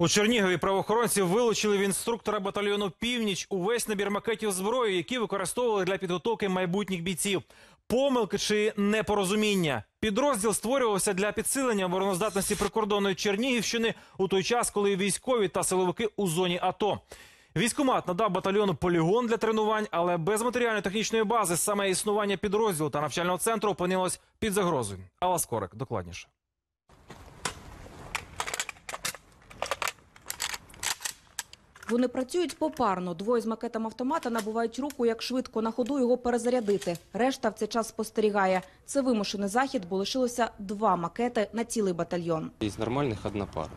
У Чернігові правоохоронці вилучили в інструктора батальйону Північ увесь набір макетів зброї, які використовували для підготовки майбутніх бійців. Помилки чи непорозуміння. Підрозділ створювався для підсилення обороноздатності прикордонної Чернігівщини у той час, коли військові та силовики у зоні АТО. Військомат надав батальйону полігон для тренувань, але без матеріально-технічної бази саме існування підрозділу та навчального центру опинилось під загрозою. Алла Скорик докладніше. Вони працюють попарно. Двоє з макетом автомата набувають руку, як швидко на ходу його перезарядити. Решта в цей час спостерігає. Це вимушений захід, бо лишилося два макети на цілий батальйон. Із нормальних одна пара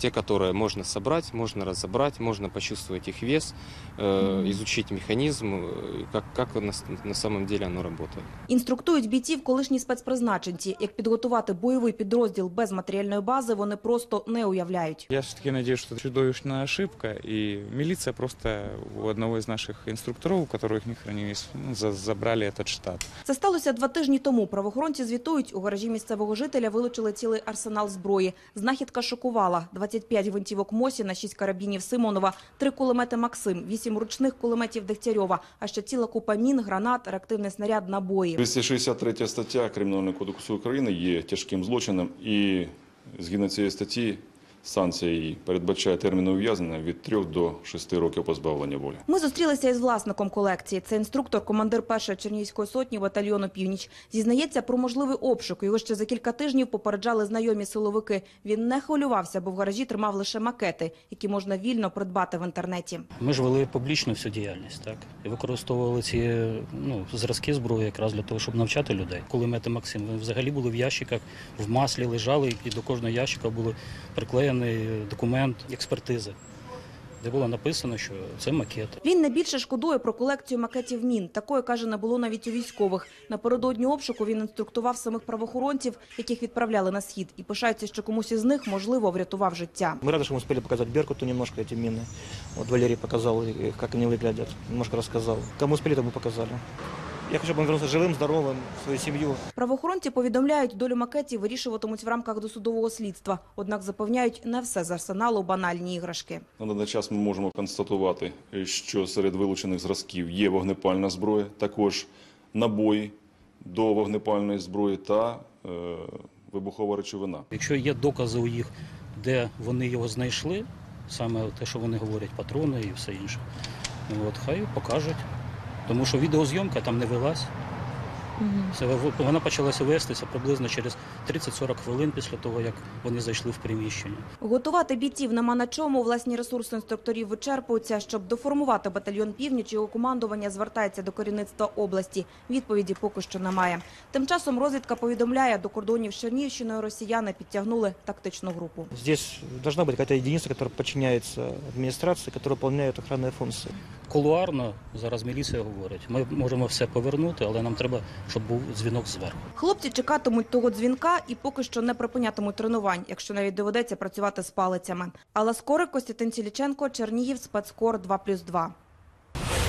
Те, которые можно собрать, можно разобрать, можно почувствовать их вес, э, изучить механизм, э, как, как на, с- на самом деле оно работает. Інструктують бійців колишні спецпризначенці. Як підготувати бойовий підрозділ без матеріальної бази, вони просто не уявляють. Я все-таки надеюсь, что это чудовищная ошибка, и милиция просто у одного из наших инструкторов, у которых их не хранились, ну, за- забрали этот штат. Це сталося два тижні тому. Правоохоронці звітують, у гаражі місцевого жителя вилучили цілий арсенал зброї. Знахідка шокувала. 25 гвинтівок Мосіна, 6 карабінів Симонова, 3 кулемети Максим, 8 ручних кулеметів Дегтярьова, а ще ціла купа мін, гранат, реактивний снаряд, набої. 263 стаття Кримінального кодексу України є тяжким злочином. І згідно цієї статті санкція її передбачає терміни ув'язнення від 3 до 6 років позбавлення волі. Ми зустрілися із власником колекції. Це інструктор, командир першої Чернігівської сотні батальйону «Північ». Зізнається про можливий обшук. Його ще за кілька тижнів попереджали знайомі силовики. Він не хвилювався, бо в гаражі тримав лише макети, які можна вільно придбати в інтернеті. Ми ж вели публічну всю діяльність, так і використовували ці ну, зразки зброї якраз для того, щоб навчати людей. Кулемети Максим вони взагалі були в ящиках, в маслі лежали, і до кожного ящика був приклеєний документ експертизи, де було написано, що це макет. Він не більше шкодує про колекцію макетів мін. Такої, каже, не було навіть у військових. Напередодні обшуку він інструктував самих правоохоронців, яких відправляли на схід. І пишається, що комусь із них, можливо, врятував життя. Мы рады, что мы успели показать Беркуту немножко эти мины. Вот Валерий показал, э, как они выглядят, немножко рассказал. Кому успели, тому показали. Я хочу, чтобы он вернулся живым, здоровым, в свою семью. Правоохоронці повідомляють, долю макетів вирішуватимуть в рамках досудового слідства. Однак запевняють, не все з арсеналу банальні іграшки. На даний час ми можемо констатувати, що серед вилучених зразків є вогнепальна зброя, також набої до вогнепальної зброї та е, вибухова речовина. Якщо є докази у їх, де вони його знайшли, саме те, що вони говорять, патрони і все інше, ну, от хай покажуть. Тому що відеозйомка там не велась. Це в- вона почалася вестися приблизно через 30-40 хвилин після того, як вони зайшли в приміщення. Готувати бійців нема на чому. Власні ресурси інструкторів вичерпуються. Щоб доформувати батальйон «Північ», його командування звертається до керівництва області. Відповіді поки що немає. Тим часом розвідка повідомляє, до кордонів з Чернігівщиною росіяни підтягнули тактичну групу. Здесь должна быть какая-то единица, которая подчиняется администрации, которая выполняет охранные функции. Кулуарно зараз міліція говорить, ми можемо все повернути, але нам треба, щоб був дзвінок зверху. Хлопці чекатимуть того дзвінка і поки що не припинятимуть тренувань, якщо навіть доведеться працювати з палицями. Але скоро Костянтин Ціліченко, Чернігів, спецкор 2+,2.